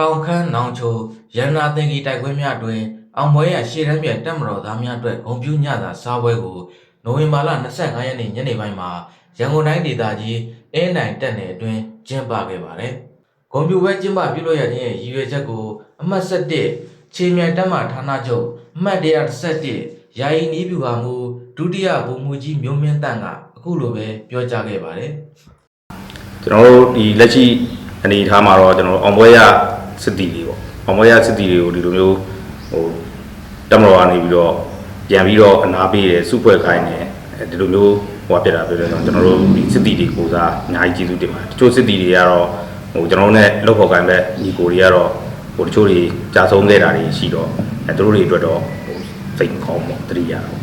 တောင်ခမ်းနောင်ချိုရန်နာသင်္ကီတိုက်ပွဲများတွင်အောင်ပွဲရရှေ့တန်းပြတက်မတော်သားများအတွက်ဂုံပြူညသာစားပွဲကိုနိုဝင်ဘာလ25ရက်နေ့ညနေပိုင်းမှာရန်ကုန်တိုင်းဒေသကြီးအင်းနိုင်တက်နယ်အတွင်းကျင်းပခဲ့ပါတယ်။ဂုံပြူပွဲကျင်းပပြုလုပ်ရခြင်းရဲ့ရည်ရွယ်ချက်ကိုအမှတ်7ခြေမြိုင်တက်မှဌာနချုပ်အမှတ်117ယာယီနီးပြူဟာမူဒုတိယဗိုလ်မှူးကြီးမျိုးမင်းတန့်ကအခုလိုပဲပြောကြားခဲ့ပါတယ်။ကျွန်တော်တို့ဒီလက်ရှိအနေအထားမှာတော့ကျွန်တော်တို့အောင်ပွဲရ စစ်တီတွေပေါ့အောင်ပွဲရစစ်တီတွေကိုဒီလိုမျိုးဟိုတက်မတော်ကနေပြီးတော့ပြန်ပြီးတော့အနာပေးတယ်စုဖွဲ့ခိုင်းတယ်အဲဒီလိုမျိုးဟိုပြတာပြောတယ်ကျွန်တော်တို့ဒီစစ်တီတွေကိုစားအများကြီးကျေးဇူးတင်ပါတယ်တချို့စစ်တီတွေကတော့ဟိုကျွန်တော်တို့ ਨੇ လောက်ခေါ်ခိုင်းပဲညီကိုတွေကတော့ဟိုတချို့တွေကြာဆုံးခဲ့တာတွေရှိတော့အဲသူတို့တွေအတွက်တော့ဟိုစိတ်မကောင်းပေါ့တတိယတော့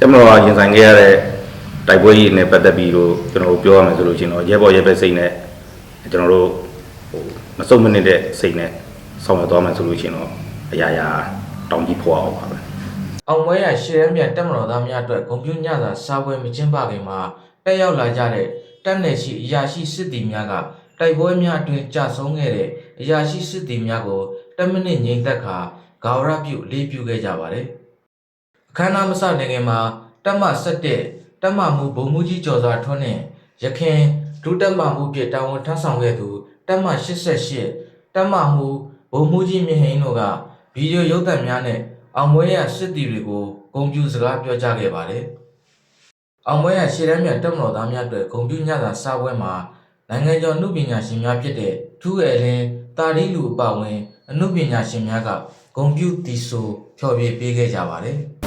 တက်မတော်ကရင်ဆိုင်ခဲ့ရတဲ့တိုက်ပွဲကြီးနဲ့ပတ်သက်ပြီးတော့ကျွန်တော်တို့ပြောရမယ်ဆိုလို့ရှိရင်တော့ရဲဘော်ရဲဘက်စိတ်နဲ့ကျွန်တော်တို့ ဟိုမစုံမနစ်တဲ့စိတ်နဲ့ဆောင်ရွက်သွားမယ်ဆိုလို့ရှိရင်တော့အရာရာတောင်းကြီးဖွာအောင်ပါပဲအောင်ပွဲရရှေ့ရန်ပြန်တက်မတော်သားများအတွက်ဂုံပြူညသာစားပွဲမကျင်းပခင်မှာတက်ရောက်လာကြတဲ့တက်နယ်ရှိအရာရှိစစ်သည်များကတိုက်ပွဲများအတွင်းကြာဆုံးခဲ့တဲ့အရာရှိစစ်သည်များကို10မိနစ်ငြိမ်သက်ခါဂါဝရပြုအလေးပြုခဲ့ကြပါတယ်။အခမ်းအနားမစတင်ခင်မှာတက်မ17တက်မမှုဘုံမှုကြီးကျော်စွာထွန်းနဲ့ရခင်ဒုတက်မမှုဖြစ်တာဝန်ထမ်းဆောင်ခဲ့သူ တက်မ88တက်မမှုဘုံမှုကြီးမြဟိန်းတို့ကဗီဒီယိုရုပ်သံများနဲ့အောင်မွေးရစစ်တီတွေကိုဂုံပြူစကားပြောကြားခဲ့ပါတယ်။အောင်မွေးရရှေ့တန်းမြတ်တက်မတော်သားများအတွက်ဂုံပြူညသာစားပွဲမှာနိုင်ငံကျော်အမှုပညာရှင်များဖြစ်တဲ့ထူးအဲလင်းတာရီလူအပဝင်အမှုပညာရှင်များကဂုံပြူတီဆိုဖျော်ဖြေပေးခဲ့ကြပါတယ်။